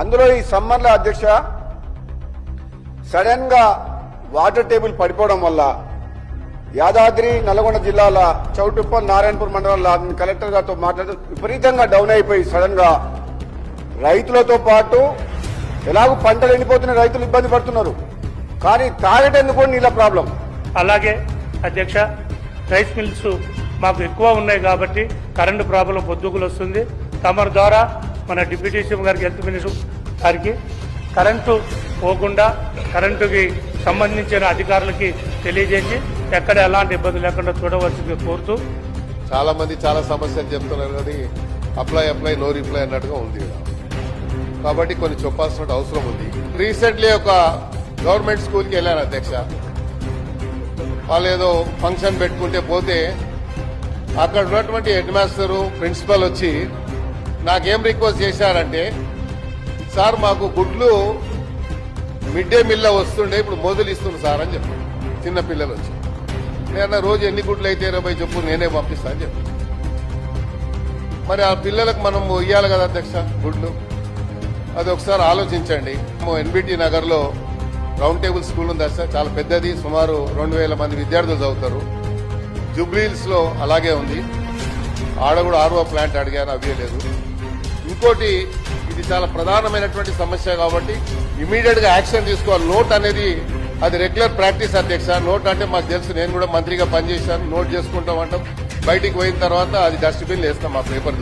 అందులో ఈ సమ్మర్లో అధ్యక్ష సడన్గా వాటర్ టేబుల్ పడిపోవడం వల్ల యాదాద్రి నల్గొండ జిల్లాల చౌటుప్పల్ నారాయణపూర్ మండలంలో కలెక్టర్ గారితో మాట్లాడుతూ విపరీతంగా డౌన్ అయిపోయి సడన్గా రైతులతో పాటు ఎలాగో పంటలు ఎండిపోతున్న రైతులు ఇబ్బంది పడుతున్నారు. కానీ తాగటేందుకు కూడా నీళ్ళ ప్రాబ్లం? అలాగే అధ్యక్ష రైస్ మిల్స్ మాకు ఎక్కువ ఉన్నాయి కాబట్టి కరెంటు ప్రాబ్లం పొద్దుగులు వస్తుంది తమరి ద్వారా మన డిప్యూటీ సీఎం గారికి హెల్త్ మినిస్టర్ గారికి కరెంటు పోకుండా కరెంటుకి సంబంధించిన అధికారులకి తెలియజేసి ఎక్కడ ఎలాంటి ఇబ్బంది లేకుండా చూడవలసింది కోరుతూ చాలా మంది చాలా సమస్యలు చెప్తున్నారు కానీ అప్లై అప్లై నో రిప్లై అన్నట్టుగా ఉంది కాబట్టి కొన్ని చెప్పాల్సిన అవసరం ఉంది. రీసెంట్లీ ఒక గవర్నమెంట్ స్కూల్కి వెళ్ళాను అధ్యక్ష. వాళ్ళు ఏదో ఫంక్షన్ పెట్టుకుంటే పోతే అక్కడ ఉన్నటువంటి హెడ్ మాస్టరు ప్రిన్సిపల్ వచ్చి నాకేం రిక్వెస్ట్ చేశారంటే సార్ మాకు గుడ్లు మిడ్ డే మిల్లో వస్తుండే ఇప్పుడు మొదలు ఇస్తుంది సార్ అని చెప్పి. చిన్న పిల్లలు వచ్చి. నేను రోజు ఎన్ని గుడ్లు అయితే ఇరవై చెప్పు నేనే పంపిస్తా అని చెప్పి. మరి ఆ పిల్లలకు మనం ఇవ్వాలి కదా అధ్యక్ష గుడ్లు. అది ఒకసారి ఆలోచించండి. ఎన్బిటి నగర్లో రౌండ్ టేబుల్ స్కూల్ ఉంది సార్ చాలా పెద్దది సుమారు రెండు వేల మంది విద్యార్థులు చదువుతారు. జూబ్లీహిల్స్లో అలాగే ఉంది. ఆడ కూడా ఆర్ఓ ప్లాంట్ అడిగాను అవ్వలేదు లేదు. ఇంకోటి ఇది చాలా ప్రధానమైనటువంటి సమస్య కాబట్టి ఇమీడియట్గా యాక్షన్ తీసుకోవాలి నోట్ అనేది అది రెగ్యులర్ ప్రాక్టీస్ అధ్యక్ష. నోట్ అంటే మాకు తెలుసు నేను కూడా మంత్రిగా పనిచేశాను నోట్ చేసుకుంటాం అంటాం. బయటికి పోయిన తర్వాత అది డస్ట్బిన్ వేస్తాం ఆ పేపర్